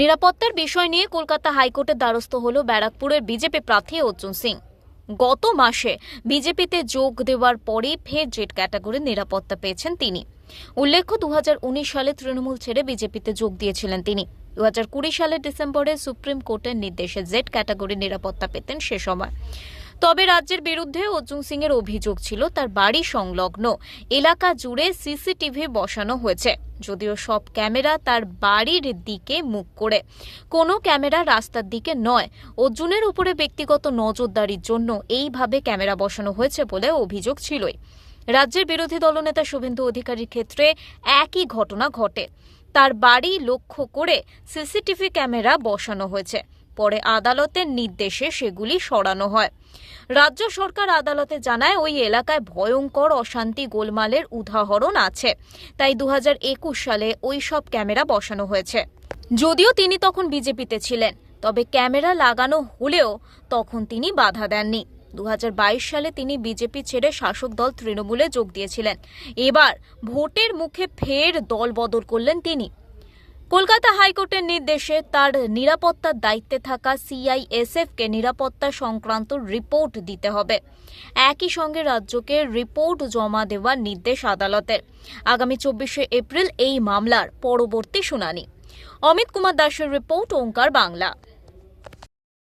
নিরাপত্তার বিষয় নিয়ে কলকাতা হাইকোর্টের দ্বারস্থ হল ব্যারাকপুরের বিজেপি প্রার্থী অর্জুন সিং। গত মাসে বিজেপিতে যোগ দেওয়ার পরে ফের জেট ক্যাটাগরির নিরাপত্তা পেয়েছেন তিনি। উল্লেখ্য দু হাজার উনিশ সালে তৃণমূল ছেড়ে বিজেপিতে যোগ দিয়েছিলেন তিনি। দু হাজার কুড়ি সালের ডিসেম্বরে সুপ্রিম কোর্টের নির্দেশে জেড ক্যাটাগরির নিরাপত্তা পেতেন সে সময়। তবে রাজ্যের বিরুদ্ধে অর্জুন সিং এর অভিযোগ ছিল তার বাড়ি সংলগ্ন এলাকা জুড়ে সিসিটিভি বসানো হয়েছে, যদিও সব ক্যামেরা তার বাড়ির দিকে মুখ করে। কোনো ক্যামেরা রাস্তার দিকে নয়। অর্জুনের উপরে ব্যক্তিগত নজরদারির জন্য এইভাবে ক্যামেরা বসানো হয়েছে বলে অভিযোগ ছিলই। রাজ্যের বিরোধী দলনেতা শুভেন্দু অধিকারীর ক্ষেত্রে একই ঘটনা ঘটে। তার বাড়ি লক্ষ্য করে সিসিটিভি ক্যামেরা বসানো হয়েছে। পরে আদালতের নির্দেশে সেগুলি সরানো হয়। রাজ্য সরকার আদালতে জানায়, ওই এলাকায় ভয়ঙ্কর অশান্তি গোলমালের উদাহরণ আছে। তাই দু হাজার একুশ সালে ওই সব ক্যামেরা বসানো হয়েছে। যদিও তিনি তখন বিজেপিতে ছিলেন, তবে ক্যামেরা লাগানো হলেও তখন তিনি বাধা দেননি। দু হাজার বাইশ সালে তিনি বিজেপি ছেড়ে শাসক দল তৃণমূলে যোগ দিয়েছিলেন। এবার ভোটের মুখে ফের দল বদল করলেন তিনি। কলকাতা হাইকোর্টের নির্দেশে তার নিরাপত্তার দায়িত্বে থাকা সিআইএসএফকে নিরাপত্তা সংক্রান্ত রিপোর্ট দিতে হবে। একই সঙ্গে রাজ্যকে রিপোর্ট জমা দেওয়ার নির্দেশ আদালতের। আগামী চব্বিশে এপ্রিল এই মামলার পরবর্তী শুনানি। অমিত কুমার দাসের রিপোর্ট, ওঙ্কার বাংলা।